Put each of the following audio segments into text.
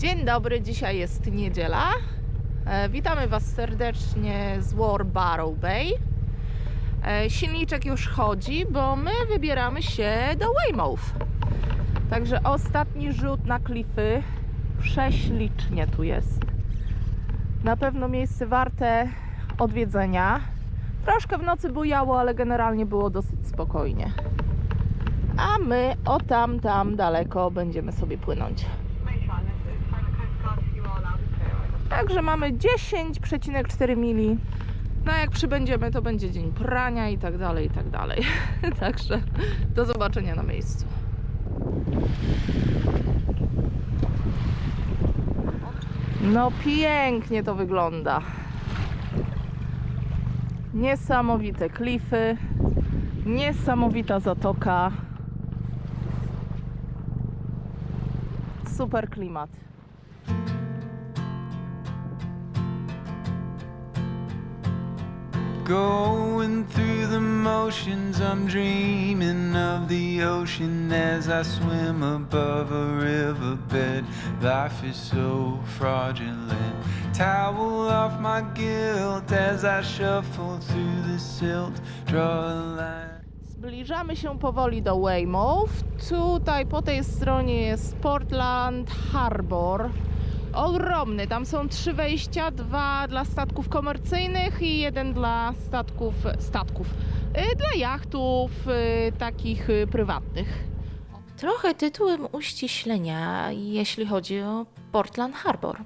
Dzień dobry, dzisiaj jest niedziela. E, witamy Was serdecznie z War Barrow Bay. E, silniczek już chodzi, bo my wybieramy się do Weymouth. Także ostatni rzut na klify. Prześlicznie tu jest. Na pewno miejsce warte odwiedzenia. Troszkę w nocy bujało, ale generalnie było dosyć spokojnie. A my o tam, tam daleko będziemy sobie płynąć. Także mamy 10,4 mili. No jak przybędziemy, to będzie dzień prania i tak dalej, i tak dalej. Także do zobaczenia na miejscu. No pięknie to wygląda. Niesamowite klify, niesamowita zatoka. Super klimat. Going through the motions, I'm dreaming of the ocean as I swim above a riverbed. Life is so fraudulent. Towel off my guilt as I shuffle through the silt. Draw a line. Zbliżamy się powoli do Weymouth. Tutaj po tej stronie jest Portland Harbor. Ogromny, tam są trzy wejścia, dwa dla statków komercyjnych i jeden dla statków, statków, y, dla jachtów y, takich y, prywatnych. Trochę tytułem uściślenia, jeśli chodzi o Portland Harbor.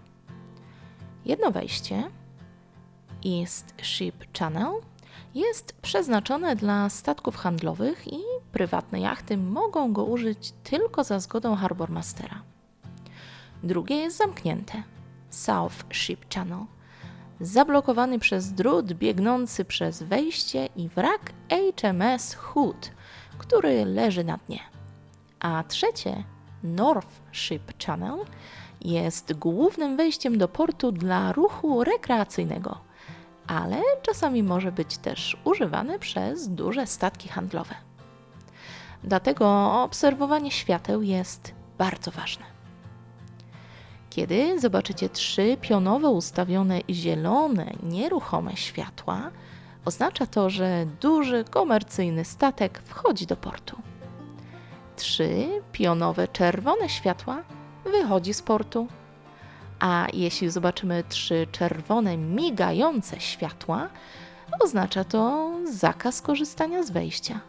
Jedno wejście, East Ship Channel, jest przeznaczone dla statków handlowych i prywatne jachty mogą go użyć tylko za zgodą Harbor Mastera. Drugie jest zamknięte, South Ship Channel, zablokowany przez drut biegnący przez wejście i wrak HMS Hood, który leży na dnie a trzecie, North Ship Channel, jest głównym wejściem do portu dla ruchu rekreacyjnego, ale czasami może być też używane przez duże statki handlowe. Dlatego obserwowanie świateł jest bardzo ważne. Kiedy zobaczycie trzy pionowo ustawione zielone, nieruchome światła, oznacza to, że duży komercyjny statek wchodzi do portu trzy pionowe czerwone światła wychodzi z portu. A jeśli zobaczymy trzy czerwone migające światła, oznacza to zakaz korzystania z wejścia.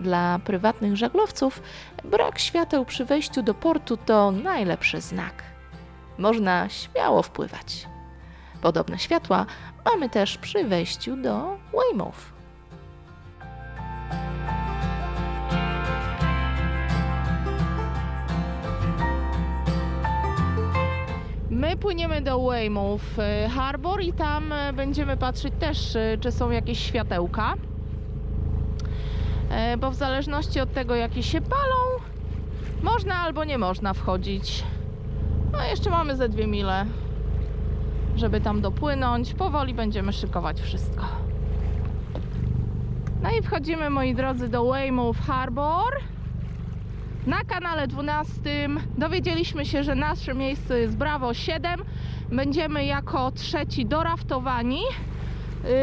Dla prywatnych żaglowców brak świateł przy wejściu do portu to najlepszy znak. Można śmiało wpływać. Podobne światła mamy też przy wejściu do Weymouth. My płyniemy do Weymouth e, Harbor i tam e, będziemy patrzeć też, e, czy są jakieś światełka. Bo w zależności od tego, jakie się palą, można albo nie można wchodzić. No jeszcze mamy ze dwie mile, żeby tam dopłynąć. Powoli będziemy szykować wszystko. No i wchodzimy, moi drodzy, do Weymouth Harbor. Na kanale 12 dowiedzieliśmy się, że nasze miejsce jest Bravo 7. Będziemy jako trzeci doraftowani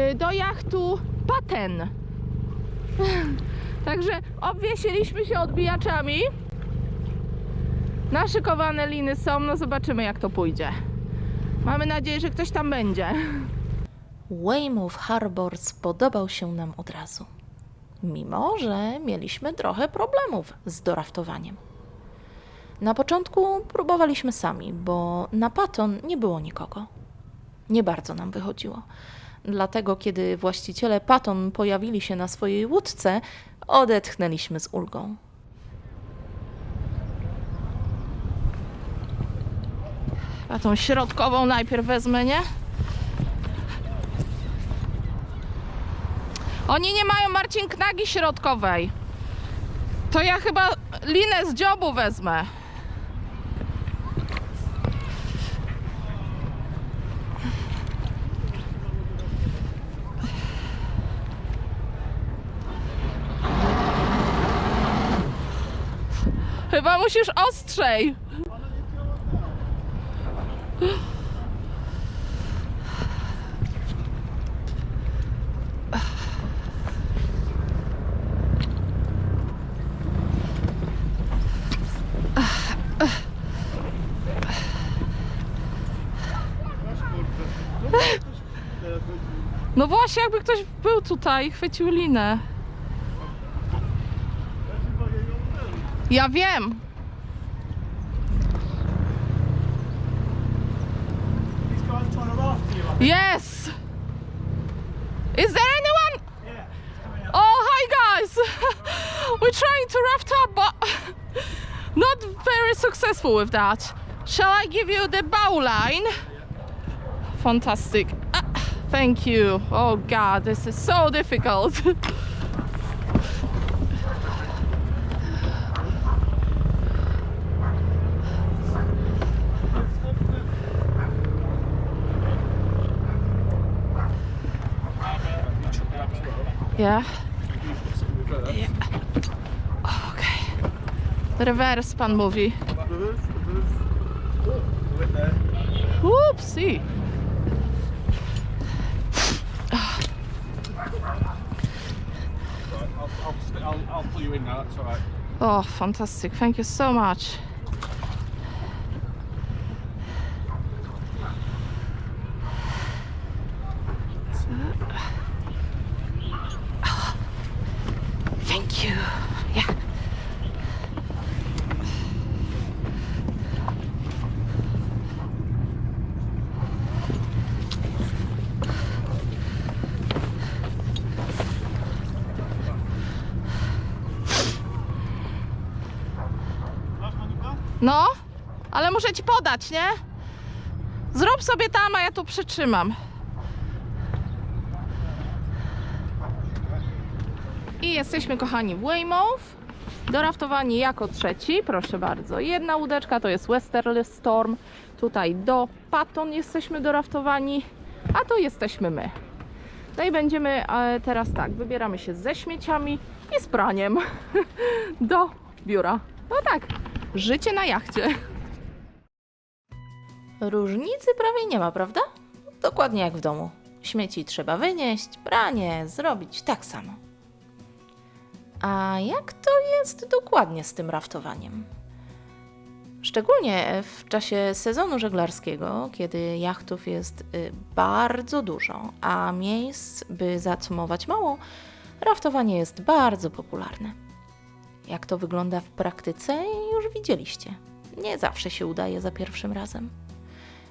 yy, do jachtu Paten. Także obwiesiliśmy się odbijaczami. Naszykowane liny są, no zobaczymy jak to pójdzie. Mamy nadzieję, że ktoś tam będzie. Weymouth Harbor spodobał się nam od razu, mimo że mieliśmy trochę problemów z doraftowaniem. Na początku próbowaliśmy sami, bo na Paton nie było nikogo. Nie bardzo nam wychodziło. Dlatego, kiedy właściciele Paton pojawili się na swojej łódce, odetchnęliśmy z ulgą. A tą środkową najpierw wezmę, nie? Oni nie mają Marcin knagi środkowej. To ja chyba linę z dziobu wezmę. Chyba musisz ostrzej. No właśnie, jakby ktoś był tutaj i chwycił linę. Ja wiem. You. I think. Yes. Is there anyone? Yeah, it's coming out. Oh, hi guys. We're trying to raft up, but not very successful with that. Shall I give you the bow line? Fantastic. Thank you. Oh God, this is so difficult. Yeah. Yeah. Okej. Rewers pan mówi. Upsi. That's alright. Oh, fantastic. Thank you so much. No, ale muszę ci podać, nie? Zrób sobie tam, a ja tu przytrzymam. I jesteśmy, kochani, w Weymouth. Doraftowani jako trzeci, proszę bardzo. Jedna łódeczka to jest Westerly Storm. Tutaj do Patton jesteśmy doraftowani, a tu jesteśmy my. No i będziemy e, teraz tak, wybieramy się ze śmieciami i z praniem do biura. No tak, życie na jachcie. Różnicy prawie nie ma, prawda? Dokładnie jak w domu. Śmieci trzeba wynieść, pranie zrobić tak samo. A jak to jest dokładnie z tym raftowaniem? Szczególnie w czasie sezonu żeglarskiego, kiedy jachtów jest y, bardzo dużo, a miejsc, by zacumować mało, raftowanie jest bardzo popularne. Jak to wygląda w praktyce, już widzieliście. Nie zawsze się udaje za pierwszym razem.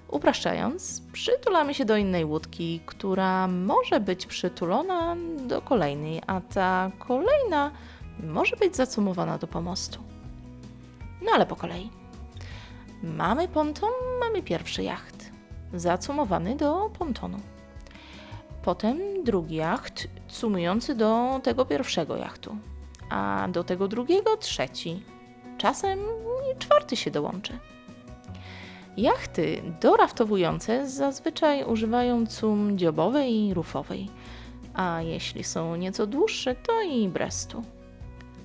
Upraszczając, przytulamy się do innej łódki, która może być przytulona do kolejnej, a ta kolejna może być zacumowana do pomostu. No ale po kolei. Mamy ponton, mamy pierwszy jacht, zacumowany do pontonu. Potem drugi jacht, cumujący do tego pierwszego jachtu, a do tego drugiego trzeci. Czasem i czwarty się dołączy. Jachty doraftowujące zazwyczaj używają cum dziobowej i rufowej, a jeśli są nieco dłuższe, to i brestu.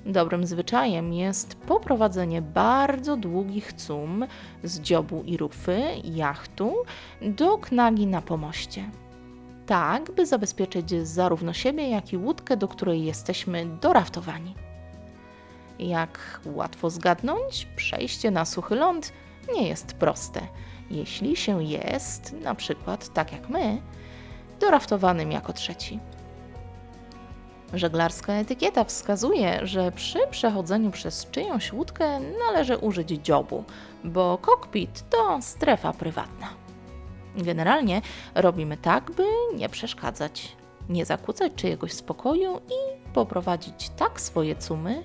Dobrym zwyczajem jest poprowadzenie bardzo długich cum z dziobu i rufy jachtu do knagi na pomoście. Tak, by zabezpieczyć zarówno siebie, jak i łódkę, do której jesteśmy doraftowani. Jak łatwo zgadnąć, przejście na suchy ląd nie jest proste, jeśli się jest, na przykład tak jak my, doraftowanym jako trzeci. Żeglarska etykieta wskazuje, że przy przechodzeniu przez czyjąś łódkę należy użyć dziobu, bo kokpit to strefa prywatna. Generalnie robimy tak, by nie przeszkadzać, nie zakłócać czyjegoś spokoju i poprowadzić tak swoje cumy,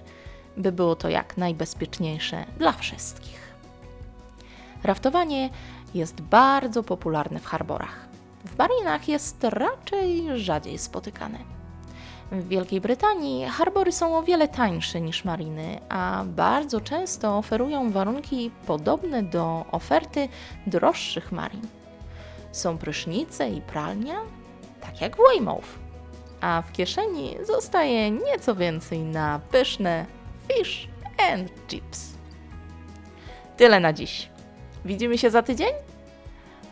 by było to jak najbezpieczniejsze dla wszystkich. Raftowanie jest bardzo popularne w harborach. W marinach jest raczej rzadziej spotykane. W Wielkiej Brytanii harbory są o wiele tańsze niż mariny, a bardzo często oferują warunki podobne do oferty droższych marin. Są prysznice i pralnia, tak jak w Weymouth. A w kieszeni zostaje nieco więcej na pyszne fish and chips. Tyle na dziś. Widzimy się za tydzień?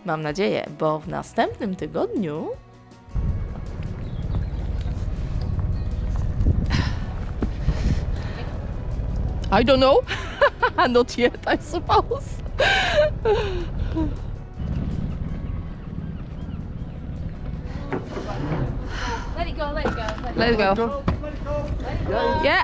Mam nadzieję, bo w następnym tygodniu I don't know. Not yet, I suppose. Let it go, let it go. Let it, let it go. Yeah.